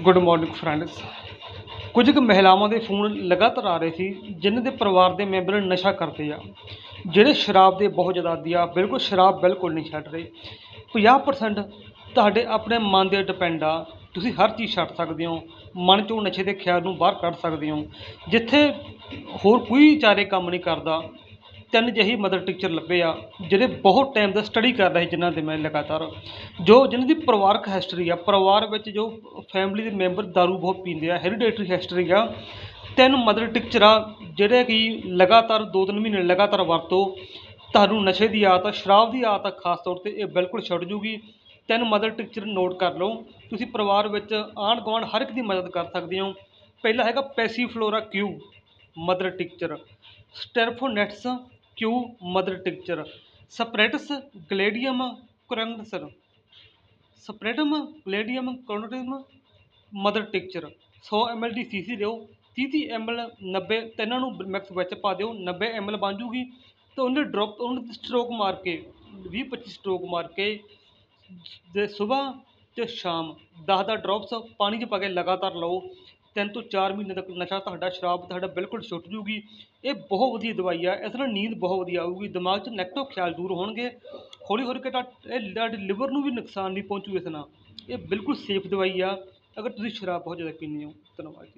Good morning friends ਕੁਝ ਕੁ ਮਹਿਲਾਵਾਂ ਦੇ ਫੋਨ ਲਗਾਤਾਰ ਆ ਰਹੇ ਸੀ, ਜਿਨ੍ਹਾਂ ਦੇ ਪਰਿਵਾਰ ਦੇ ਮੈਂਬਰ ਨਸ਼ਾ ਕਰਦੇ ਆ। ਜਿਹੜੇ ਸ਼ਰਾਬ ਦੇ ਬਹੁਤ ਜ਼ਿਆਦਾ ਆਦੀ ਆ, ਬਿਲਕੁਲ ਸ਼ਰਾਬ ਬਿਲਕੁਲ ਨਹੀਂ ਛੱਡ ਰਹੇ। 50% ਤੁਹਾਡੇ ਆਪਣੇ ਮਨ ਦੇ ਡਿਪੈਂਡ ਆ। ਤੁਸੀਂ ਹਰ ਚੀਜ਼ ਛੱਡ ਸਕਦੇ ਹੋ, ਮਨ ਚੋਂ ਨਸ਼ੇ ਦੇ ਖਿਆਲ ਨੂੰ ਬਾਹਰ ਕੱਢ ਸਕਦੇ ਹੋ। ਜਿੱਥੇ ਹੋਰ ਕੋਈ ਚਾਰੇ ਕੰਮ ਨਹੀਂ ਕਰਦਾ ਤਿੰਨ ਜਿਹੀ ਮਦਰ ਟੀਚਰ ਲੱਭੇ ਆ, ਜਿਹੜੇ ਬਹੁਤ ਟਾਈਮ ਦਾ ਸਟੱਡੀ ਕਰ ਰਹੇ ਜਿਨ੍ਹਾਂ ਦੇ ਮੈਂ ਲਗਾਤਾਰ। ਜੋ ਜਿਨ੍ਹਾਂ ਦੀ ਪਰਿਵਾਰਕ ਹਿਸਟਰੀ ਆ, ਪਰਿਵਾਰ ਵਿੱਚ ਜੋ ਫੈਮਿਲੀ ਦੇ ਮੈਂਬਰ ਦਾਰੂ ਬਹੁਤ ਪੀਂਦੇ ਆ ਹੈਰੀਡੇਟਰੀ ਹਿਸਟਰੀ ਆ, ਤਿੰਨ ਮਦਰ ਟੀਚਰ ਆ, ਜਿਹੜੇ ਕਿ ਲਗਾਤਾਰ ਦੋ ਤਿੰਨ ਮਹੀਨੇ ਲਗਾਤਾਰ ਵਰਤੋ, ਤੁਹਾਨੂੰ ਨਸ਼ੇ ਦੀ ਆਦਤ ਆ, ਸ਼ਰਾਬ ਦੀ ਆਦਤ ਆ ਖਾਸ ਤੌਰ ਤੇ, ਇਹ ਬਿਲਕੁਲ ਛੱਡ ਜੂਗੀ। ਤਿੰਨ ਮਦਰ ਟੀਚਰ ਨੋਟ ਕਰ ਲਓ, ਤੁਸੀਂ ਪਰਿਵਾਰ ਵਿੱਚ ਆਂਢ ਗੁਆਂਢ ਹਰ ਇੱਕ ਦੀ ਮਦਦ ਕਰ ਸਕਦੇ ਹੋ। ਪਹਿਲਾ ਹੈਗਾ passiflora Q, mother tincture. ਸਟੈਰਫੋਨੈਟਸ Q mother tincture? Spiritus glandium quercus spiritus glandium ਕਰੋਨਟਿਜ਼ਮ mother tincture 100 ml ਦੀ ਸੀਸੀ ਦਿਓ। 30 30 ml 90 ਤਿੰਨਾਂ ਨੂੰ ਮਿਕਸ ਵਿੱਚ ਪਾ ਦਿਓ। 90 ml ਬਣ ਜੂਗੀ। ਤਾਂ ਉਹਨੇ ਡ੍ਰੌਪ ਉਹਨੇ ਸਟ੍ਰੋਕ ਮਾਰ ਕੇ 20 25 ਸਟ੍ਰੋਕ ਮਾਰ ਕੇ ਦੇ ਸਵੇਰ ਤੇ ਸ਼ਾਮ 10 ਦਾ ਡ੍ਰੌਪਸ ਪਾਣੀ 'ਚ ਪਾ ਕੇ ਲਗਾਤਾਰ ਲਓ। ਤਿੰਨ ਤੋਂ ਚਾਰ ਮਹੀਨੇ ਤੱਕ ਨਸ਼ਾ ਤੁਹਾਡਾ, ਸ਼ਰਾਬ ਤੁਹਾਡਾ ਬਿਲਕੁਲ ਛੁੱਟ ਜੂਗੀ। ਇਹ ਬਹੁਤ ਵਧੀਆ ਦਵਾਈ ਆ। ਇਸ ਨਾਲ ਨੀਂਦ ਬਹੁਤ ਵਧੀਆ ਆਊਗੀ। ਦਿਮਾਗ 'ਚ ਨੈਗੇਟਿਵ ਖਿਆਲ ਦੂਰ ਹੋਣਗੇ। ਹੌਲੀ ਹੌਲੀ ਕਿ ਤੁਹਾਡੇ ਇਹ ਤੁਹਾਡੇ ਲਿਵਰ ਨੂੰ ਵੀ ਨੁਕਸਾਨ ਨਹੀਂ ਪਹੁੰਚੂ ਇਸ ਨਾਲ। ਇਹ ਬਿਲਕੁਲ ਸੇਫ ਦਵਾਈ ਆ। ਅਗਰ ਤੁਸੀਂ ਸ਼ਰਾਬ ਬਹੁਤ ਜ਼ਿਆਦਾ ਪੀਂਦੇ ਹੋ, ਧੰਨਵਾਦ ਜੀ।